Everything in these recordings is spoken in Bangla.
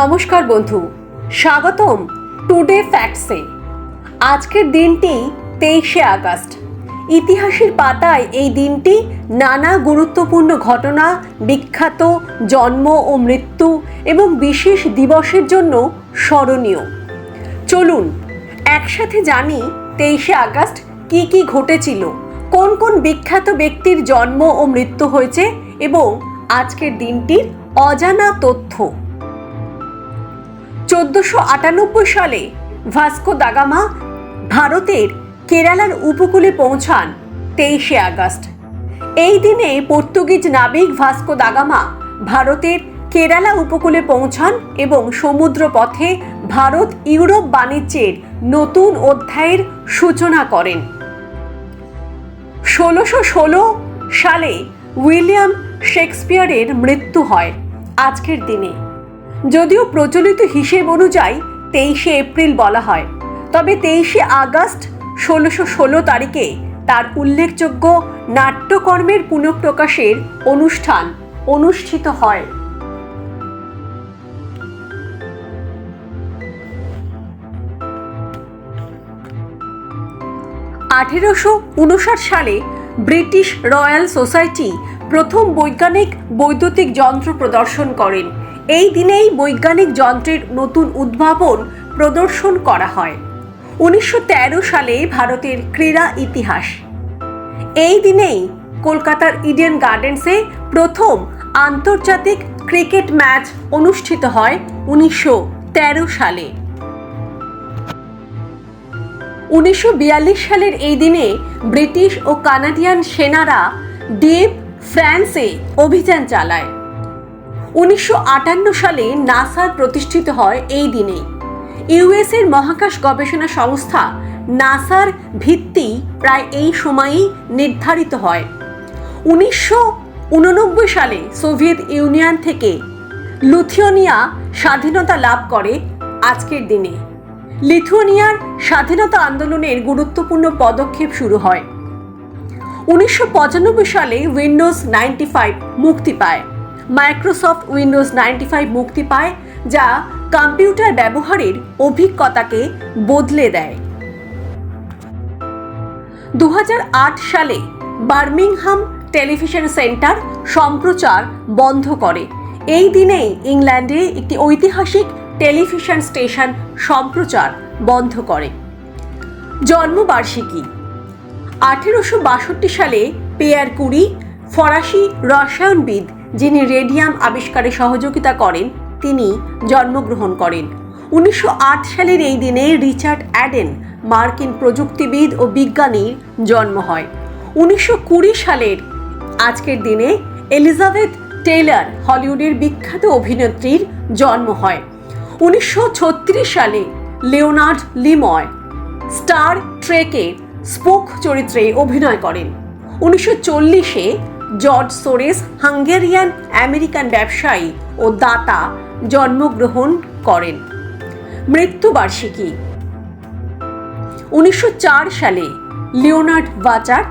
নমস্কার বন্ধু। স্বাগতম টুডে ফ্যাক্টসে আজকের দিনটি তেইশে আগস্ট। ইতিহাসের পাতায় এই দিনটি নানা গুরুত্বপূর্ণ ঘটনা, বিখ্যাত জন্ম ও মৃত্যু এবং বিশেষ দিবসের জন্য স্মরণীয়। চলুন, একসাথে জানি তেইশে আগস্ট কি কি ঘটেছিল, কোন কোন বিখ্যাত ব্যক্তির জন্ম ও মৃত্যু হয়েছে এবং আজকের দিনটির অজানা তথ্য। চোদ্দশো আটানব্বই সালে ভাস্কো দাগামা ভারতের কেরালার উপকূলে পৌঁছান তেইশে আগস্ট। এই দিনে পর্তুগিজ নাবিক ভাস্কো দাগামা ভারতের কেরালা উপকূলে পৌঁছান এবং সমুদ্র পথে ভারত ইউরোপ বাণিজ্যের নতুন অধ্যায়ের সূচনা করেন। ষোলোশো ষোলো সালে উইলিয়াম শেক্সপিয়ারের মৃত্যু হয়। আজকের দিনে যদিও প্রচলিত হিসেব অনুযায়ী তেইশে এপ্রিল বলা হয়। তবে তেইশে আগস্ট ষোলোশো ষোলো তারিখে তার উল্লেখযোগ্য নাট্যকর্মের পুনঃপ্রকাশের অনুষ্ঠান অনুষ্ঠিত হয়। আঠেরোশো উনষাট সালে ব্রিটিশ রয়্যাল সোসাইটি প্রথম বৈজ্ঞানিক বৈদ্যুতিক যন্ত্র প্রদর্শন করেন। এই দিনেই বৈজ্ঞানিক যন্ত্রের নতুন উদ্ভাবন প্রদর্শন করা হয়। উনিশশো তেরো সালে ভারতের ক্রীড়া ইতিহাস। এই দিনেই কলকাতার ইডেন গার্ডেন্সে প্রথম আন্তর্জাতিক ক্রিকেট ম্যাচ অনুষ্ঠিত হয় উনিশশো তেরো সালে। উনিশশো বিয়াল্লিশ সালের এই দিনে ব্রিটিশ ও কানাডিয়ান সেনারা ডিপ ফ্রান্সে অভিযান চালায়। উনিশশো আটান্ন সালে নাসার প্রতিষ্ঠিত হয় এই দিনে ইউএসের মহাকাশ গবেষণা সংস্থা নাসার ভিত্তি প্রায় এই সময়েই নির্ধারিত হয়। উনিশশো উননব্বই সালে সোভিয়েত ইউনিয়ন থেকে লুথিওনিয়া স্বাধীনতা লাভ করে আজকের দিনে। লিথুয়ানিয়ার স্বাধীনতা আন্দোলনের গুরুত্বপূর্ণ পদক্ষেপ শুরু হয়। উনিশশো পঁচানব্বই সালে উইন্ডোজ নাইনটি ফাইভ মুক্তি পায়। মাইক্রোসফট উইন্ডোজ নাইনটি ফাইভ মুক্তি পায়, যা কম্পিউটার ব্যবহারের অভিজ্ঞতাকে বদলে দেয়। দু হাজার আট সালে বার্মিংহাম টেলিভিশন সেন্টার সম্প্রচার বন্ধ করে। এই দিনেই ইংল্যান্ডে একটি ঐতিহাসিক টেলিভিশন স্টেশন সম্প্রচার বন্ধ করে। জন্মবার্ষিকী আঠেরোশো বাষট্টি সালে পেয়ার কুরি ফরাসি রসায়নবিদ যিনি রেডিয়াম আবিষ্কারে সহযোগিতা করেন, তিনি জন্মগ্রহণ করেন। উনিশশো আট সালের এই দিনে রিচার্ড অ্যাডেন মার্কিন প্রযুক্তিবিদ ও বিজ্ঞানীর জন্ম হয়। উনিশশো কুড়ি সালের আজকের দিনে এলিজাবেথ টেইলার হলিউডের বিখ্যাত অভিনেত্রীর জন্ম হয়। উনিশশো ছত্রিশ সালে লিওনার্ড লিময় স্টার ট্রেকে স্পোক চরিত্রে অভিনয় করেন। উনিশশো চল্লিশে জর্জ সোরেস হাঙ্গেরিয়ান আমেরিকান ব্যবসায়ী ও দাতা জন্মগ্রহণ করেন। মৃত্যুবার্ষিকী। উনিশশো চার সালে লিওনার্ড বাচার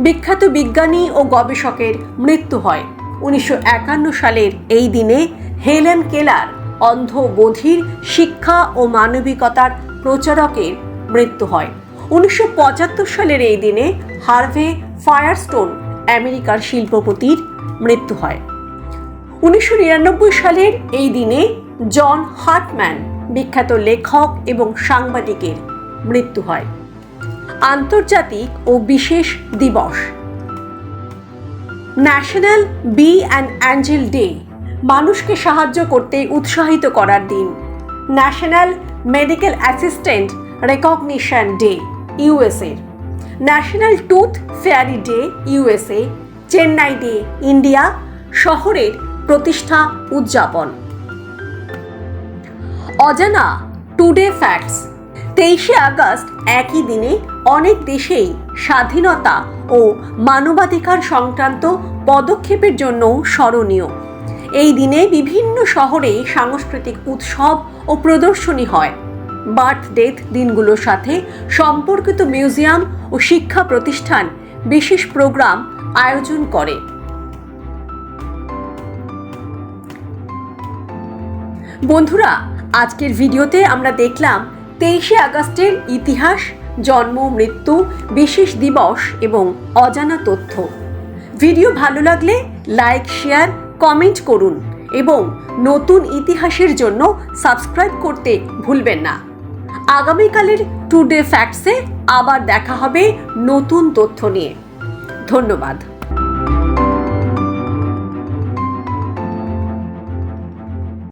বিখ্যাত বিজ্ঞানী ও গবেষকের মৃত্যু হয়। উনিশশো একান্ন সালের এই দিনে হেলেন কেলার অন্ধ বধির শিক্ষা ও মানবিকতার প্রচারকের মৃত্যু হয়। উনিশশো পঁচাত্তর সালের এই দিনে হার্ভে ফায়ারস্টোন আমেরিকার শিল্পপতির মৃত্যু হয়। উনিশশো নিরানব্বই সালের এই দিনে জন হার্টম্যান, বিখ্যাত লেখক এবং সাংবাদিকের মৃত্যু হয়। আন্তর্জাতিক ও বিশেষ দিবস। National be an angel day, মানুষকে সাহায্য করতে উৎসাহিত করার দিন। National medical assistant recognition day. ইউএসএর national tooth fairy day USA. Chennai day India শহরের প্রতিষ্ঠা উদযাপন। অজানা টুডে ফ্যাক্টস। তেইশে আগস্ট একই দিনে অনেক দেশেই স্বাধীনতা ও মানবাধিকার সংক্রান্ত পদক্ষেপের জন্য স্মরণীয়। এই দিনে বিভিন্ন শহরে সাংস্কৃতিক উৎসব ও প্রদর্শনী হয়। বার্থ ডেথ দিনগুলোর সাথে সম্পর্কিত মিউজিয়াম ও শিক্ষা প্রতিষ্ঠান বিশেষ প্রোগ্রাম আয়োজন করে। বন্ধুরা, আজকের ভিডিওতে আমরা দেখলাম তেইশে আগস্টের ইতিহাস, জন্ম, মৃত্যু, বিশেষ দিবস এবং অজানা তথ্য। ভিডিও ভালো লাগলে লাইক, শেয়ার, কমেন্ট করুন এবং নতুন ইতিহাসের জন্য সাবস্ক্রাইব করতে ভুলবেন না। আগামীকালের টুডে ফ্যাক্টসে আবার দেখা হবে নতুন তথ্য নিয়ে। ধন্যবাদ।